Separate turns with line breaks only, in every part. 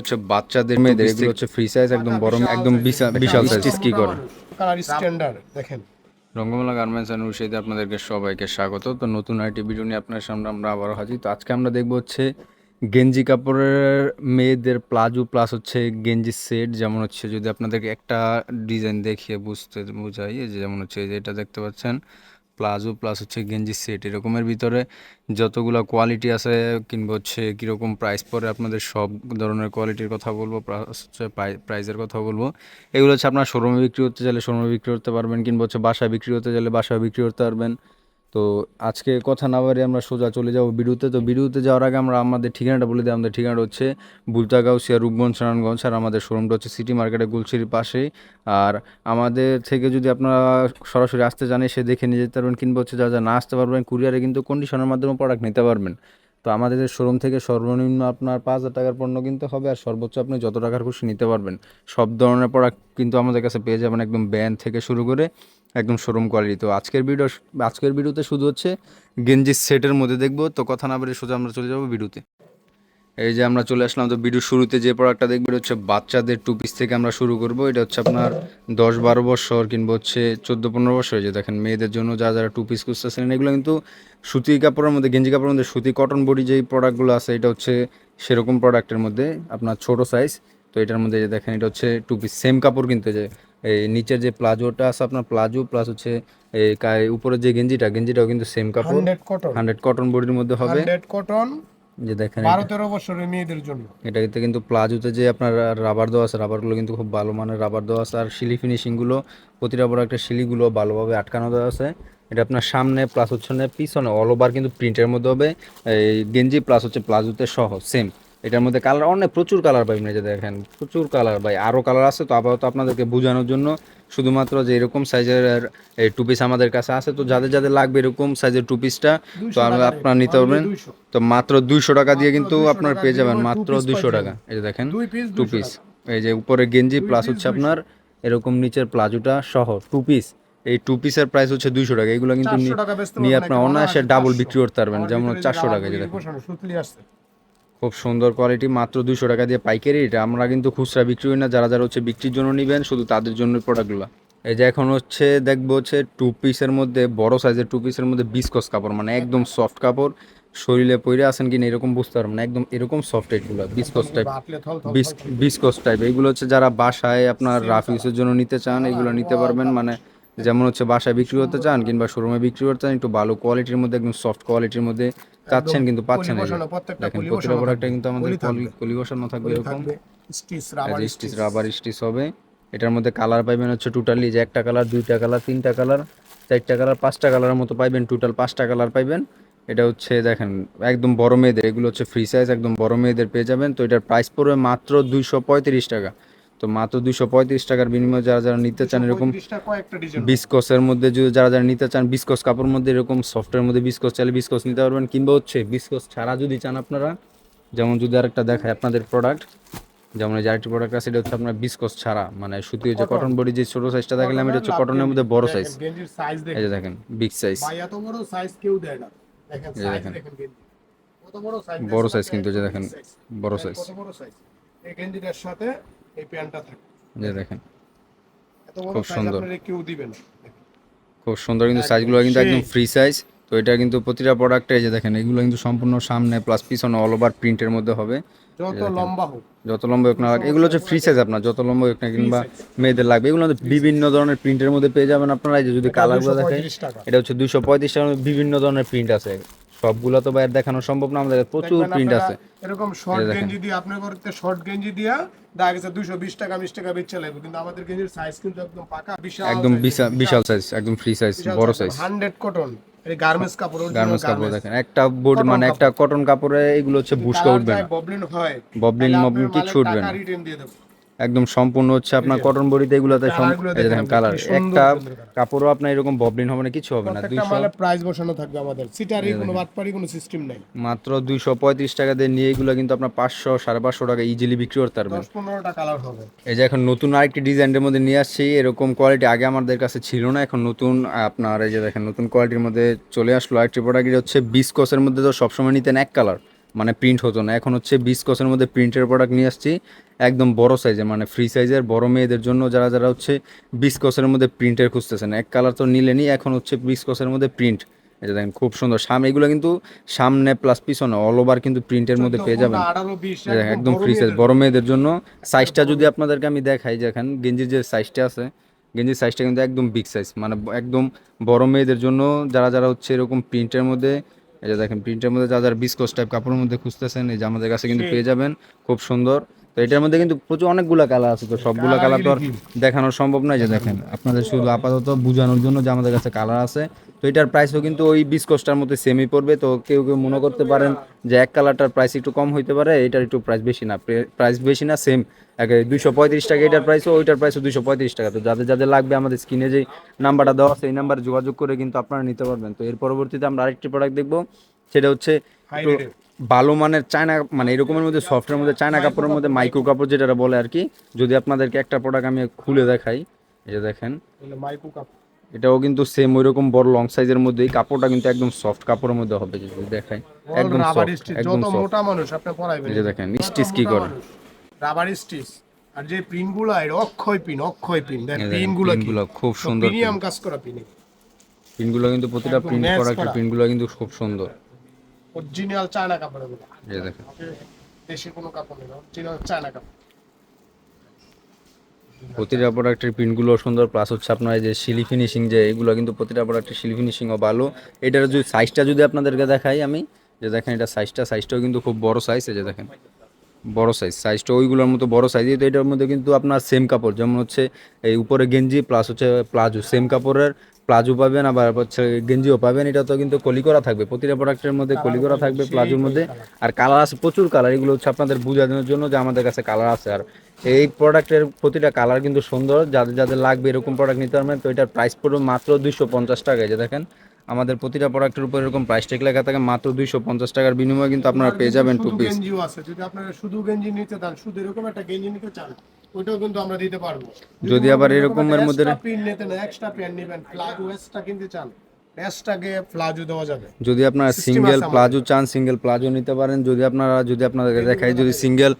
হচ্ছে বাচ্চাদের মেয়েদের এগুলো হচ্ছে ফ্রি সাইজ একদম বড় একদম বিশাল বিশাল সাইজ কি করে?
কালার স্ট্যান্ডার্ড দেখেন।
রঙ্গমেলা গার্মেন্টস অ্যান্ড উষিতে আপনাদেরকে সবাইকে স্বাগত। তো নতুন আইটি ভিডিও নিয়ে আপনার সামনে আমরা আবারও হাজির। তো আজকে আমরা দেখব হচ্ছে গেঞ্জি কাপড়ের মেয়েদের প্লাজো প্লাস হচ্ছে গেঞ্জি সেট যেমন হচ্ছে যদি আপনাদেরকে একটা ডিজাইন দেখিয়ে বুঝতে বোঝাই যে যেমন হচ্ছে এটা দেখতে পাচ্ছেন। প্লাজো প্লাস হচ্ছে গেঞ্জি সেট এরকমের ভিতরে যতগুলো কোয়ালিটি আছে কিংবা হচ্ছে কীরকম প্রাইস পরে আপনাদের সব ধরনের কোয়ালিটির কথা বলব প্লাস হচ্ছে প্রাইসের কথা বলব। এগুলো হচ্ছে আপনার শোরুমে বিক্রি করতে চাইলে শোরুমে বিক্রি করতে পারবেন, কিংবা হচ্ছে বাসায় বিক্রি করতে চাইলে বাসায় বিক্রি করতে পারবেন। তো আজকে কথা না বাড়ি আমরা সোজা চলে যাব বিডুতে তো বিডুতে যাওয়ার আগে আমরা আমাদের ঠিকানাটা বলে দিই। আমাদের ঠিকানাটা হচ্ছে বুলতাগাঁও বুলতাগাউসিয়া রূপগঞ্জ নারায়ণগঞ্জ। আর আমাদের শোরুমটা হচ্ছে সিটি মার্কেটে গুলশির পাশেই। আর আমাদের থেকে যদি আপনারা সরাসরি আসতে জানে সে দেখে নিয়ে যেতে পারবেন, কিংবা হচ্ছে যা যা না আসতে পারবেন কুরিয়ারে কিন্তু কন্ডিশনের মাধ্যমে প্রোডাক্ট নিতে পারবেন। তো আমাদের শোরুম থেকে সর্বনিম্ন আপনার পাঁচ হাজার টাকার পণ্য কিনতে হবে, আর সর্বোচ্চ আপনি যত টাকার খুশি নিতে পারবেন। সব ধরনের প্রোডাক্ট কিন্তু আমাদের কাছে পেয়ে যাবেন একদম ব্যান্ড থেকে শুরু করে একদম শোরুম কোয়ালিটি তো আজকের ভিডিও আজকের ভিডিওতে শুধু হচ্ছে গেঞ্জি সেটের মধ্যে দেখব। তো কথা না বলে সোজা আমরা চলে যাব ভিডিওতে এই যে আমরা চলে আসলাম, তো ভিডিও শুরুতে যে প্রোডাক্টটা দেখব, এটা হচ্ছে বাচ্চাদের টু পিস থেকে আমরা শুরু করব। এটা হচ্ছে আপনার দশ বারো বছর কিংবা হচ্ছে চোদ্দ পনেরো বছর যে দেখেন, মেয়েদের জন্য যা যারা টু পিস খুঁজতেছেন, এগুলো কিন্তু সুতি কাপড়ের মধ্যে, গেঞ্জি কাপড়ের মধ্যে, সুতি কটন বডি যেই প্রোডাক্টগুলো আছে, এটা হচ্ছে সেরকম প্রোডাক্টের মধ্যে আপনার ছোট সাইজ তো এটার মধ্যে যে দেখেন, এটা হচ্ছে টু পিস সেম কাপড় কিনতে যে এই নিচের যে প্লাজোটা আছে আপনার প্লাজো প্লাস হচ্ছে এই গায়ে উপরের যে গেঞ্জিটা গেঞ্জিটাও কিন্তু সেম কাপড়।
Hundred cotton.
হান্ড্রেড কটন বডির মধ্যে হবে।
Hundred cotton.
যে দেখেন
বারো তেরো বছরের মেয়েদের জন্য।
এটাতে কিন্তু প্লাজোতে যে আপনার রাবার দেওয়া আছে রাবারগুলো কিন্তু খুব ভালো মানের রাবার দেওয়া আছে। আর শিলি ফিনিশিংগুলো প্রতিটা বড় একটা শিলিগুলো ভালোভাবে আটকানো দেওয়া আছে। এটা আপনার সামনে প্লাস হচ্ছে না পিছনে অল ওভার কিন্তু প্রিন্টের মধ্যে হবে। এই গেঞ্জি প্লাস হচ্ছে প্লাজোতে সহ সেম এটার মধ্যে কালার অনেক প্রচুর কালার পাই এই যে দেখেন প্রচুর কালার ভাই। আরও কালার আছে তো আপাতত আপনাদেরকে বোঝানোর জন্য। শুধুমাত্র যে এরকম সাইজের এই টু পিস আমাদের কাছে আছে তো যাদের যাদের লাগবে এরকম সাইজের টু পিসটা তো আপনারা নিতে পারবেন। তো মাত্র দুইশো টাকা দিয়ে কিন্তু আপনার পেয়ে যাবেন মাত্র দুইশো টাকা। এই যে দেখেন টু পিস এই যে উপরে গেঞ্জি প্লাস হচ্ছে আপনার এরকম নিচের প্লাজোটা সহ টু পিস এই টু পিসের প্রাইস হচ্ছে দুইশো টাকা। এগুলো কিন্তু নিয়ে আপনার অনায়াসে ডাবল বিক্রি করতে পারবেন যেমন চারশো টাকা যেটা
আলমারি বসানো, সুতলি আছে।
খুব সুন্দর কোয়ালিটি মাত্র দুশো টাকা দিয়ে পাইকারি এটা। আমরা কিন্তু খুচরা বিক্রি করি না যারা যারা হচ্ছে বিক্রির জন্য নেবেন শুধু তাদের জন্য প্রোডাক্টগুলো এই যে এখন হচ্ছে দেখব হচ্ছে টু পিসের মধ্যে বড় সাইজের টু পিসের মধ্যে বিস্কস কাপড় মানে একদম সফট কাপড়। শরীরে পরে আছেন কিনা এরকম বুঝতে পারবেন না একদম এরকম সফট এগুলো বিস্কস টাইপ বিস্কস টাইপ এগুলো হচ্ছে যারা বাসায় আপনার রাফ ইউজের জন্য নিতে চান এগুলো নিতে পারবেন মানে যেমন হচ্ছে বাসায় বিক্রি করতে চান কিংবা শোরুমে বিক্রি করতে চান একটু ভালো কোয়ালিটির মধ্যে একদম সফট কোয়ালিটির মধ্যে চাচ্ছেন কিন্তু পাচ্ছেন
কলি
না
প্রত্যেকটা
দেখেন প্রতিটা প্রোডাক্টটা কিন্তু আমাদের
কলি
বসানো থাকবে এরকম।
থাকবে, stitch, rubber
stitch
stitch.
Rubber stitch হবে। এটার মধ্যে কালার পাইবেন হচ্ছে টোটালি যে একটা কালার দুইটা কালার তিনটা কালার চারটা কালার পাঁচটা কালারের মতো পাইবেন। টোটাল পাঁচটা কালার পাইবেন। এটা হচ্ছে দেখেন একদম বড় মেয়েদের এগুলো হচ্ছে ফ্রি সাইজ একদম বড় মেয়েদের পেয়ে যাবেন। তো এটার প্রাইস পড়বে মাত্র দুইশো পঁয়ত্রিশ টাকা। তো মাত্র দুইশো পঁয়ত্রিশ টাকার বিনিময়ে যারা যারা নিতে চান এরকম
35 টা কয়েকটা ডিজাইন
বিস্কসের মধ্যে যদি যারা যারা নিতে চান বিস্কস কাপড়ের মধ্যে এরকম সফটের মধ্যে বিস্কস চাইলে বিস্কস নিতে পারবেন কিংবা হচ্ছে বিস্কস ছাড়া যদি চান আপনারা যেমন যদি আরেকটা দেখায় আপনাদের প্রোডাক্ট যেমন এই আরেকটি প্রোডাক্ট আছে এটা হচ্ছে আপনার বিস্কস ছাড়া মানে সুতি হচ্ছে কটন বডি যে ছোট সাইজটা দেখালাম এটা হচ্ছে কটনের মধ্যে বড় সাইজ এই যে দেখেন। বিগ সাইজ
ভাই এত বড় সাইজ কেউ দেয় না। দেখেন সাইজ
দেখেন।
বড় সাইজ
কিন্তু যে দেখেন বড় সাইজ
বড় সাইজ এই গেঞ্জিটার সাথে এই প্যান্টটা থাকে।
যে দেখেন। খুব সুন্দর।
কেউ দিবে না।
খুব সুন্দর কিন্তু সাইজগুলো কিন্তু একদম ফ্রি সাইজ তো এটা কিন্তু প্রতিটা প্রোডাক্টে এই যে দেখেন এগুলো কিন্তু সম্পূর্ণ সামনে প্লাস পিছনে অল ওভার প্রিন্টের মধ্যে হবে।
যত লম্বা হোক।
যত লম্বা হোক না এগুলো হচ্ছে ফ্রি সাইজ আপনার যত লম্বা হোক না কিংবা মেয়েদের লাগবে। এগুলো বিভিন্ন ধরনের প্রিন্টের মধ্যে পেয়ে যাবেন আপনারা। এই যে যদি কালারগুলো দেখেন এটা হচ্ছে দুশো পঁয়ত্রিশ টাকার বিভিন্ন ধরনের প্রিন্ট আছে। সবগুলো তো বাইরে দেখানো সম্ভব না আমাদের প্রচুর প্রিন্ট আছে।
এরকম শর্ট গেঞ্জি দিয়ে আপনার করতে শর্ট গেঞ্জি দিয়া দেখা গেছে দুইশো বিশ টাকা বিশ টাকা বেচে লাগবে কিন্তু আমাদের গেঞ্জির সাইজ কিন্তু একদম পাকা বিশাল
একদম বিশাল সাইজ একদম ফ্রি সাইজ বড় সাইজ
হান্ড্রেড কটন এই গার্মেন্টস কাপড়
গার্মেন্টস কাপড় দেখেন একটা বোর্ড মানে একটা কটন কাপড়ে এগুলো হচ্ছে বুশকা উঠবে না।
ববলিন হয়
ববলিন মবলিন কিচ্ছু উঠবে না।
রিটার্ন দিয়ে দেবো।
একদম সম্পূর্ণ হচ্ছে আপনার কটন বডিতে এগুলোতে কালার একটা কাপড়ও আপনার এরকম ববলিন হবে না কিছু হবে না দুইশো
প্রাইস বসানো থাকবে আমাদের। সিটারি কোনো বাটপারি কোনো সিস্টেম নাই।
মাত্র দুইশো পঁয়ত্রিশ টাকা দিয়ে নিয়ে এগুলো কিন্তু আপনার পাঁচশো সাড়ে পাঁচশো টাকা ইজিলি বিক্রি করতে পারবেন।
পনেরোটা কালার হবে।
এই যে এখন নতুন আরেকটি ডিজাইনের মধ্যে নিয়ে আসছি এরকম কোয়ালিটি আগে আমাদের কাছে ছিল না এখন নতুন আপনার এই যে দেখেন নতুন কোয়ালিটির মধ্যে চলে আসলো। আরেকটি প্রোডাক্ট হচ্ছে বিস্কসের মধ্যে তো সবসময় নিতেন এক কালার মানে প্রিন্ট হতো না। এখন হচ্ছে বিস্কসের মধ্যে প্রিন্টের প্রোডাক্ট নিয়ে আসছি একদম বড় সাইজের মানে ফ্রি সাইজের বড় মেয়েদের জন্য যারা যারা হচ্ছে বিস্কসের মধ্যে প্রিন্টের খুঁজতেছেন। এক কালার তো নিলেনি এখন হচ্ছে বিস্কসের মধ্যে প্রিন্ট এটা দেখেন খুব সুন্দর। সামনে এগুলো কিন্তু সামনে প্লাস পিছনে অল ওভার কিন্তু প্রিন্টের মধ্যে পেয়ে যাবেন। একদম ফ্রি সাইজ বড় মেয়েদের জন্য। সাইজটা যদি আপনাদেরকে আমি দেখাই দেখেন গেঞ্জির যে সাইজটা আছে গেঞ্জির সাইজটা কিন্তু একদম বিগ সাইজ মানে একদম বড় মেয়েদের জন্য যারা যারা হচ্ছে এরকম প্রিন্টের মধ্যে এই যে দেখেন প্রিন্টের মধ্যে যা যার বিস্কোস টাইপ কাপড়ের মধ্যে খুঁজতেছেন এই যে আমাদের কাছে কিন্তু পেয়ে যাবেন। খুব সুন্দর। তো এটার মধ্যে কিন্তু প্রচুর অনেকগুলো কালার আছে তো সবগুলো কালার তো আর দেখানো সম্ভব নয় যে দেখেন। আপনাদের শুধু আপাতত বোঝানোর জন্য যে আমাদের কাছে কালার আছে। তো এটার প্রাইসও কিন্তু ওই বিস্কসটার মধ্যে সেমই পড়বে। তো কেউ কেউ মনে করতে পারেন যে এক কালারটার প্রাইস একটু কম হইতে পারে এটার একটু প্রাইস বেশি না। প্রাইস বেশি না সেম দুইশো পঁয়ত্রিশ টাকা এটার প্রাইসও ওইটার প্রাইসও দুইশো পঁয়ত্রিশ টাকা। তো যাদের যাদের লাগবে আমাদের স্ক্রিনে যে নাম্বারটা দেওয়া আছে এই নাম্বারে যোগাযোগ করে কিন্তু আপনারা নিতে পারবেন। তো এর পরবর্তীতে আমরা আরেকটি প্রোডাক্ট দেখব। সেটা হচ্ছে ভালো মানের চায়না মানে এরকমের মধ্যে সফটের মধ্যে চায়না কাপড়ের মধ্যে মাইক্রো কাপড় যেটা বলে আর কি যদি আপনাদেরকে একটা প্রোডাক্ট আমি খুলে দেখাই এই যে দেখেন।
মাইকু কাপ
এটাও কিন্তু সেম ওই রকম বড় লং সাইজের মধ্যে এই কাপড়টা কিন্তু একদম সফট কাপড়ের মধ্যে হবে যদি দেখাই। একদম সফট একদম সফট
মোটা মানুষ আপনি পরাইবেন
এই যে দেখেন স্টিচ কি করে?
রাবার স্টিচ আর যে প্রিন্টগুলো এর অক্ষয় পিন অক্ষয় পিন
দেখেন,
পিনগুলো
print গুলো খুব সুন্দর
প্রিমিয়াম কাজ করা পিন
প্রিন্টগুলো কিন্তু প্রতিটা প্রিন্ট করা। প্রিন্টগুলো কিন্তু খুব সুন্দর।
অরিজিনাল চায়না কাপড় এগুলো
এই দেখেন।
দেশি কোনো কাপড় নেই অরিজিনাল চায়না কাপড়
প্রতিটা প্রোডাক্টের প্রিন্টগুলো সুন্দর প্লাস হচ্ছে আপনার এই যে শিলি ফিনিশিং যে এগুলো কিন্তু প্রতিটা প্রোডাক্টের শিলি ফিনিশিংও ভালো। এটার যদি সাইজটা যদি আপনাদেরকে দেখাই আমি যে দেখেন এটা সাইজটা সাইজটাও কিন্তু খুব বড় সাইজ এই যে দেখেন। বড় সাইজ সাইজটা ওইগুলোর মতো বড় সাইজ তো এটার মধ্যে কিন্তু আপনার সেম কাপড় যেমন হচ্ছে এই উপরে গেঞ্জি প্লাস হচ্ছে প্লাজো সেম কাপড়ের প্লাজো পাবেন আবার হচ্ছে গেঞ্জিও পাবেন এটা তো কিন্তু কলি করা থাকবে। প্রতিটা প্রোডাক্টের মধ্যে কলি করা থাকবে প্লাজোর মধ্যে। আর কালার আছে প্রচুর কালার এগুলো হচ্ছে আপনাদের বোঝানোর জন্য যে আমাদের কাছে কালার আছে। আর এই প্রোডাক্টের প্রতিটা কালার কিন্তু সুন্দর যাদের যাদের লাগবে এরকম প্রোডাক্ট নিতে পারবেন তো এটার প্রাইস পড়বে মাত্র দুইশো পঞ্চাশ টাকা যে দেখেন। আমাদের প্রতিটা প্রোডাক্টের উপর এরকম প্রাইস ট্যাগ লেখা থাকে মাত্র দুইশো পঞ্চাশ টাকার বিনিময়ে কিন্তু আপনারা পেয়ে যাবেন টু পিস
গেঞ্জিও আছে যদি আপনারা শুধু গেঞ্জি নিতে চান শুধু এরকম একটা গেঞ্জি নিতে চান ওইটাও কিন্তু আমরা দিতে পারব।
যদি আবার এরকমের মধ্যে
প্রিন্ট নিতে না এক্সট্রা প্যান্ট নেবেন প্লাগ ওয়েস্টটা কিনতে চান এক্সট্রাকে প্লাজো দেওয়া যাবে।
যদি আপনারা সিঙ্গেল প্লাজো চান সিঙ্গেল প্লাজো নিতে পারেন। যদি আপনারা যদি আপনাদেরকে দেখাই যদি সিঙ্গেল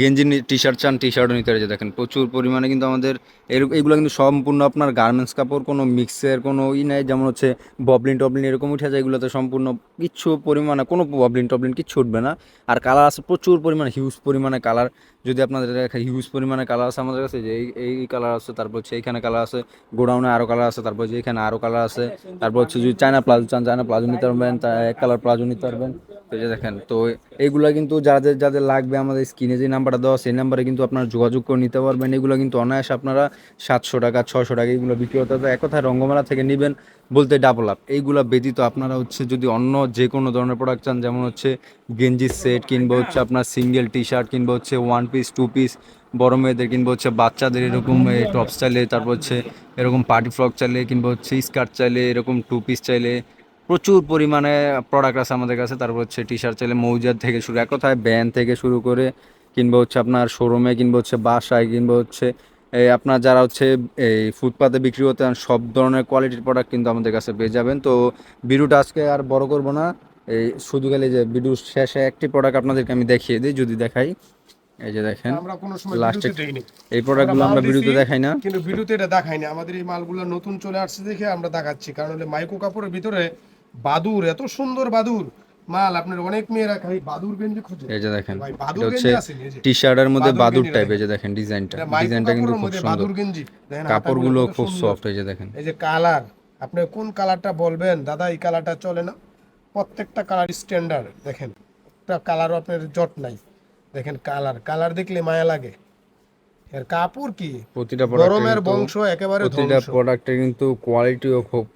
গেঞ্জি টি শার্ট চান টি শার্টও নিতে পারে দেখেন প্রচুর পরিমাণে কিন্তু আমাদের এগুলো কিন্তু সম্পূর্ণ আপনার গার্মেন্টস কাপড় কোনো মিক্সের কোনো ই নাই। যেমন হচ্ছে ববলিন টবলিন এরকম উঠে যায় এগুলোতে সম্পূর্ণ কিচ্ছু পরিমাণে কোনো ববলিন টবলিন কিচ্ছু উঠবে না। আর কালার আছে প্রচুর পরিমাণে হিউজ পরিমাণে কালার যদি আপনাদের হিউজ পরিমাণে কালার আছে আমাদের কাছে, যে এই এই কালার আছে, তারপর হচ্ছে এইখানে কালার আছে, গোডাউনে আরও কালার আছে, তারপর যে এখানে আরও কালার আছে, তারপর হচ্ছে যদি চায়না প্লাজো চান চায়না প্লাজো নিতে পারবেন এক কালার প্লাজো নিতে পারবেন। তো যে দেখেন, তো এইগুলো কিন্তু যাদের যাদের লাগবে আমাদের স্ক্রিনে যে নাম্বারটা দেওয়া সেই নাম্বারে কিন্তু আপনারা যোগাযোগ করে নিতে পারবেন। এগুলো কিন্তু অনায়াসে আপনারা সাতশো টাকা ছশো টাকা এগুলো বিক্রি হতে এক কথায় রঙ্গমেলা থেকে নেবেন, বলতে ডাবল আপ এইগুলো ব্যতীত আপনারা হচ্ছে যদি অন্য যে কোনো ধরনের প্রোডাক্ট চান, যেমন হচ্ছে গেঞ্জির সেট কিংবা হচ্ছে আপনার সিঙ্গেল টি শার্ট কিংবা হচ্ছে ওয়ান পিস টু পিস বড় মেয়েদের কিংবা হচ্ছে বাচ্চাদের এরকম টপস চাইলে, তারপর হচ্ছে এরকম পার্টি ফ্রক চাইলে কিংবা হচ্ছে স্কার্ট চাইলে, এরকম টু পিস চাইলে। প্রচুর পরিমাণে প্রোডাক্ট আছে আমাদের কাছে, তারপর হচ্ছে টি শার্ট চাইলে মৌজার থেকে শুরু, এক কথায় ব্যান্ড থেকে শুরু করে কিংবা হচ্ছে আপনার শোরুমে কিংবা হচ্ছে বাসায় কিংবা হচ্ছে আপনার যারা হচ্ছে এই ফুটপাতে বিক্রি করতে সব ধরনের কোয়ালিটির প্রোডাক্ট কিন্তু আমাদের কাছে পেয়ে যাবেন। তো ভিডিওটা আজকে আর বড় করব না এই শুধু গেলে যে ভিডিওর শেষে একটি প্রোডাক্ট আপনাদেরকে আমি দেখিয়ে দিই, যদি দেখাই। এই যে দেখেন
আমরা কোনো সময় দেইনি।
এই প্রোডাক্টগুলো আমরা ভিডিওতে দেখাই না।
কিন্তু ভিডিওতে এটা দেখাই না আমাদের এই মালগুলো নতুন চলে আসছে দেখে আমরা দেখাচ্ছি। কারণ হলে মাইকো কাপড়ের ভিতরে বাদুর এত সুন্দর বাদুর। মাল আপনার অনেক মেয়েরা খাই বাদুর গেঞ্জি খুঁজে।
এই যে দেখেন
বাদুর গেঞ্জি আছে
টি শার্টের মধ্যে
বাদুর
টাইপ এই যে দেখেন। ডিজাইনটা ডিজাইনটা কিন্তু খুব সুন্দর
বাদুর গেঞ্জি।
কাপড়গুলো খুব সফট এই যে দেখেন।
এই যে কালার আপনি কোন কালারটা বলবেন? দাদা এই কালারটা চলে না? প্রত্যেকটা কালার স্ট্যান্ডার্ড দেখেন। একটা কালারও আপনার জট নাই। দেখেন কালার কালার দেখলে মায়া লাগে। এর কাপড় কি?
প্রতিটা
গরমের বংশ একেবারে
প্রতিটা
প্রোডাক্টে
প্রোডাক্টের কিন্তু কোয়ালিটিও খুব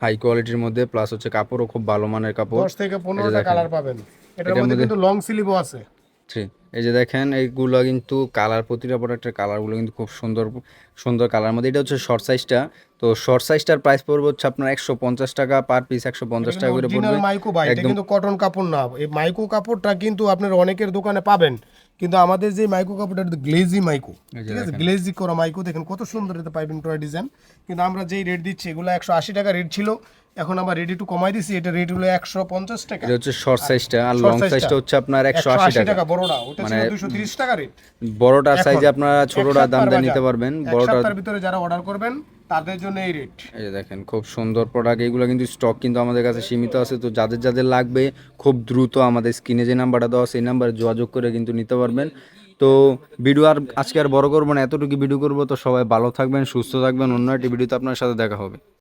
হাই কোয়ালিটির মধ্যে প্লাস হচ্ছে কাপড়ও খুব ভালো মানের কাপড়।
দশ থেকে পনেরোটা
দেখেন।
কালার পাবেন। এটার মধ্যে- কিন্তু লং স্লিভও আছে।
ঠিক এই যে দেখেন এইগুলো কিন্তু কালার প্রতিটা প্রোডাক্টের কালারগুলো কিন্তু খুব সুন্দর। সুন্দর কালার মধ্যে। এটা হচ্ছে শর্ট সাইজটা তো শর্ট সাইজটার প্রাইস পড়বে হচ্ছে আপনার একশো পঞ্চাশ টাকা পার পিস একশো পঞ্চাশ টাকা করে পড়বে।
মাইকো ভাই এটা কিন্তু কটন কাপড় না। এই মাইকো কাপড়টা কিন্তু আপনার অনেকের দোকানে পাবেন। কিন্তু আমাদের যে মাইকো কাপড়টা গ্লেজি মাইকো ঠিক আছে? গ্লেজি করা মাইকো দেখেন কত সুন্দর এটা পাইপিং টয় ডিজাইন কিন্তু আমরা যেই রেট দিচ্ছি এগুলো একশো আশি টাকা রেট ছিল। এখন আমরা রেডি টু কমাই দিছি এটা রেট হলো একশো পঞ্চাশ টাকা।
এটা হচ্ছে শর্ট সাইজটা আর লং সাইজটা হচ্ছে আপনার একশো
একশো
আশি
আশি
টাকা।
টাকা বড়টা। ওটা ছিল দুশো তিরিশ টাকা রেট
বড়টার সাইজে আপনারা ছোটটা দাম দিয়ে নিতে পারবেন। বড়টা
সপ্তাহের ভিতরে যারা অর্ডার করবেন তাদের জন্য এই রেট
এই দেখেন খুব সুন্দর প্রোডাক্ট এগুলো কিন্তু স্টক কিন্তু আমাদের কাছে সীমিত আছে। তো যাদের যাদের লাগবে খুব দ্রুত আমাদের স্ক্রিনে যে নাম্বারটা দেওয়া সেই নাম্বারে যোগাযোগ করে কিন্তু নিতে পারবেন। তো ভিডিও আর আজকে আর বড় করব না এতটুকু ভিডিও করব। তো সবাই ভালো থাকবেন সুস্থ থাকবেন। অন্য একটি ভিডিওতে আপনার সাথে দেখা হবে।